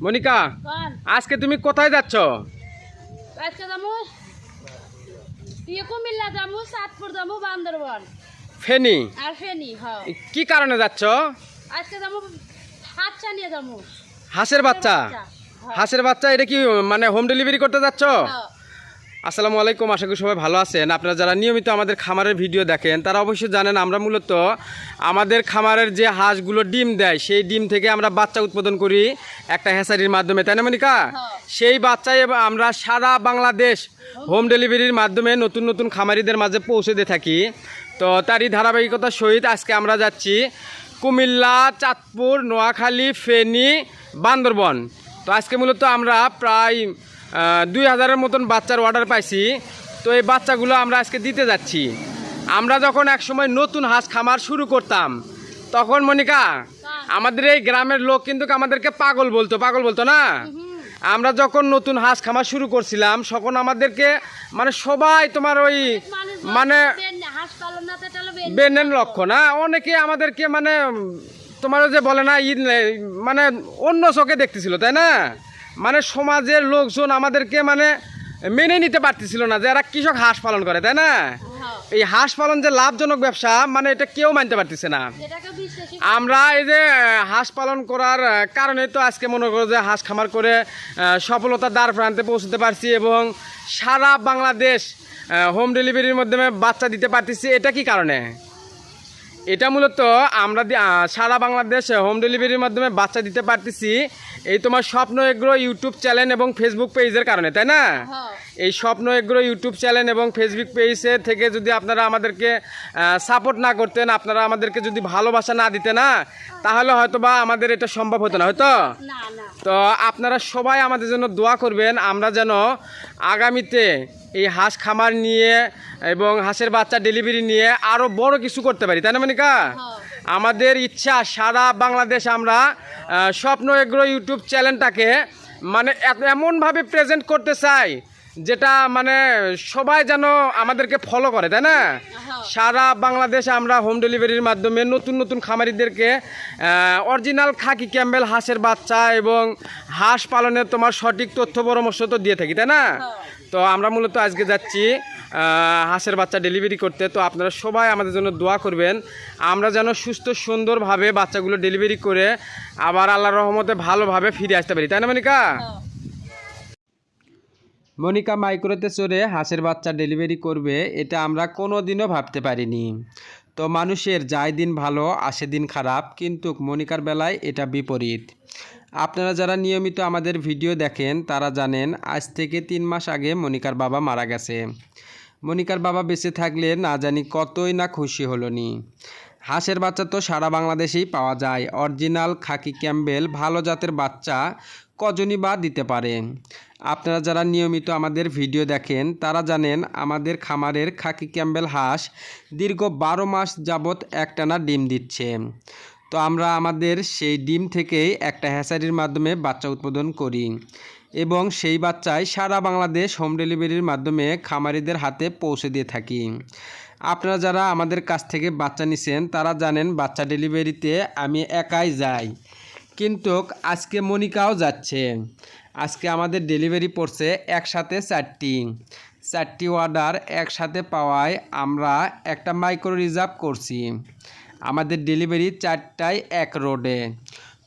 মনিকা আজকে তুমি কোথায় যাচ্ছ? আজকে যাব ইয়ে কুমিল্লা যাব সাতপুর যাব বান্দরবন। ফেনি? আর ফেনি হ কি কারণে যাচ্ছ? আজকে যাব হাতটা নিয়ে যাব। হাঁসের বাচ্চা? হ্যাঁ। হাঁসের বাচ্চা এটা কি মানে হোম ডেলিভারি করতে যাচ্ছ? হ্যাঁ। আসসালামু আলাইকুম আশা করি সবাই ভালো আছেন। আপনারা যারা নিয়মিত আমাদের খামারের ভিডিও দেখেন তারা অবশ্যই জানেন আমরা মূলত আমাদের খামারের যে হাঁসগুলো ডিম দেয় সেই ডিম থেকে আমরা বাচ্চা উৎপাদন করি একটা হ্যাসারির মাধ্যমে তাই না মনিকা? হ্যাঁ। সেই বাচ্চাই এবার আমরা সারা বাংলাদেশ হোম ডেলিভারির মাধ্যমে নতুন নতুন খামারিদের মাঝে পৌঁছে দিয়ে থাকি। তো তারই ধারাবাহিকতার সহিত আজকে আমরা যাচ্ছি কুমিল্লা চাঁদপুর নোয়াখালী ফেনী বান্দরবন। তো আজকে মূলত আমরা প্রায় দুই হাজারের মতন বাচ্চার অর্ডার পাইছি। তো এই বাচ্চাগুলো আমরা আজকে দিতে যাচ্ছি। আমরা যখন একসময় নতুন হাঁস খামার শুরু করতাম তখন মনিকা আমাদের এই গ্রামের লোক কিন্তু আমাদেরকে পাগল বলতো পাগল বলতো না? আমরা যখন নতুন হাঁস খামার শুরু করছিলাম তখন আমাদেরকে মানে সবাই তোমার ওই মানে বেনের লক্ষ্য না অনেকে আমাদেরকে মানে তোমার যে বলে না ঈদ মানে অন্য চোখে দেখতেছিল তাই না? মানে সমাজের লোকজন আমাদেরকে মানে মেনে নিতে পারতেছিল না যে এরা কৃষক হাঁস পালন করে তাই না? হ্যাঁ। এই হাঁস পালন যে লাভজনক ব্যবসা মানে এটা কেউ মানতে পারতেছে না। আমরা এই যে হাঁস পালন করার কারণে তো আজকে মনে করো যে হাঁস খামার করে আহ, সফলতার দ্বার প্রান্তে পৌঁছতে পারছি এবং সারা বাংলাদেশ হোম ডেলিভারির মাধ্যমে বাচ্চা দিতে পারতেছি। এটা কি কারণে? এটা মূলত আমরা সারা বাংলাদেশ হোম ডেলিভারির মাধ্যমে বাচ্চা দিতে পারতেছি। এই তোমার স্বপ্ন এগ্রো ইউটিউব চ্যানেল এবং ফেসবুক পেজের কারণে তাই না? হ্যাঁ। এই স্বপ্ন এগ্রো ইউটিউব চ্যানেল এবং ফেসবুক পেজে থেকে যদি আপনারা আমাদেরকে সাপোর্ট না করতেন আপনারা আমাদেরকে যদি ভালোবাসা না দিতে না তাহলে হয়তো বা আমাদের এটা সম্ভব হতো না হয়তো? তো আপনারা সবাই আমাদের জন্য দোয়া করবেন আমরা যেন আগামীতে এই হাঁস খামার নিয়ে এবং হাঁসের বাচ্চা ডেলিভারি নিয়ে আরও বড় কিছু করতে পারি তাই না মনিকা হ্যাঁ। আমাদের ইচ্ছা সারা বাংলাদেশ আমরা স্বপ্ন এগ্রো ইউটিউব চ্যানেলটাকে মানে এমনভাবে প্রেজেন্ট করতে চাই যেটা মানে সবাই যেন আমাদেরকে ফলো করে তাই না হ্যাঁ। সারা বাংলাদেশ আমরা হোম ডেলিভারির মাধ্যমে নতুন নতুন খামারিদেরকে অরিজিনাল খাকি ক্যাম্বেল হাঁসের বাচ্চা এবং হাঁস পালনের তোমার সঠিক তথ্য পরামর্শ তো দিয়ে থাকি তাই না তো আমরা মূলত আজকে যাচ্ছি হাঁসের বাচ্চা ডেলিভারি করতে। তো আপনারা সবাই আমাদের জন্য দোয়া করবেন। আমরা যেন সুস্থ, সুন্দরভাবে বাচ্চাগুলো ডেলিভারি করে আবার আল্লাহর রহমতে ভালোভাবে ফিরে আসতে পারি। তাই না, মনিকা। মনিকা মাইক্রোতে চড়ে হাঁসের বাচ্চা ডেলিভারি করবে, এটা আমরা কোনো দিনও ভাবতে পারিনি। তো মানুষের যায় দিন ভালো, আসে দিন খারাপ, কিন্তু মনিকার বেলায় এটা বিপরীত। আপনারা যারা নিয়মিত আমাদের ভিডিও দেখেন, তারা জানেন, আজ থেকে তিন মাস আগে মনিকার বাবা মারা গেছে। মনিকার বাবা বেঁচে থাকলে না জানি কতই না খুশি হলো নি হাঁসের বাচ্চা তো সারা বাংলাদেশেই পাওয়া যায়। অরিজিনাল খাকি ক্যাম্বেল ভালো জাতের বাচ্চা কজনই বা দিতে পারে। আপনারা যারা নিয়মিত আমাদের ভিডিও দেখেন, তারা জানেন আমাদের খামারের খাকি ক্যাম্বেল হাঁস দীর্ঘ বারো মাস যাবৎ একটানা ডিম দিচ্ছে। তো আমরা আমাদের সেই ডিম থেকেই একটা হ্যাচারির মাধ্যমে বাচ্চা উৎপাদন করি। এবং সেই বাচ্চাই সারা বাংলাদেশ হোম ডেলিভারির মাধ্যমে খামারিদের হাতে পৌঁছে দিয়ে থাকি। আপনারা যারা আমাদের কাছ থেকে বাচ্চা নিছেন, তারা জানেন বাচ্চা ডেলিভারিতে আমি একাই যাই। কিন্তু আজকে মনিকাও যাচ্ছে। আজকে আমাদের ডেলিভারি পড়ছে একসাথে চারটি। চারটি অর্ডার একসাথে পাওয়ায় আমরা একটা মাইক্রো রিজার্ভ করছি। আমাদের ডেলিভারি চারটায় এক রোডে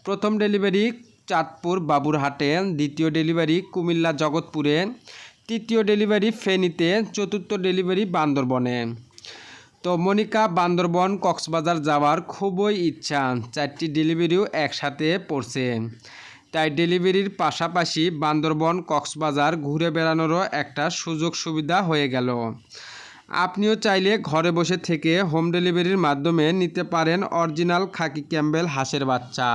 প্রথম ডেলিভারি চাঁদপুর বাবুরহাটে, দ্বিতীয় ডেলিভারি কুমিল্লা জগৎপুরে, তৃতীয় ডেলিভারি ফেনীতে, চতুর্থ ডেলিভারি বান্দরবনে। তো মনিকা, বান্দরবন, কক্সবাজার যাওয়ার খুবই ইচ্ছা। চারটি ডেলিভারিও একসাথে পড়ছে। তাই ডেলিভারির পাশাপাশি বান্দরবন, কক্সবাজার ঘুরে বেড়ানোরও একটা সুযোগ সুবিধা হয়ে গেল। আপনিও চাইলে ঘরে বসে থেকে হোম ডেলিভারির মাধ্যমে নিতে পারেন অরিজিনাল খাকি ক্যাম্বেল হাঁসের বাচ্চা।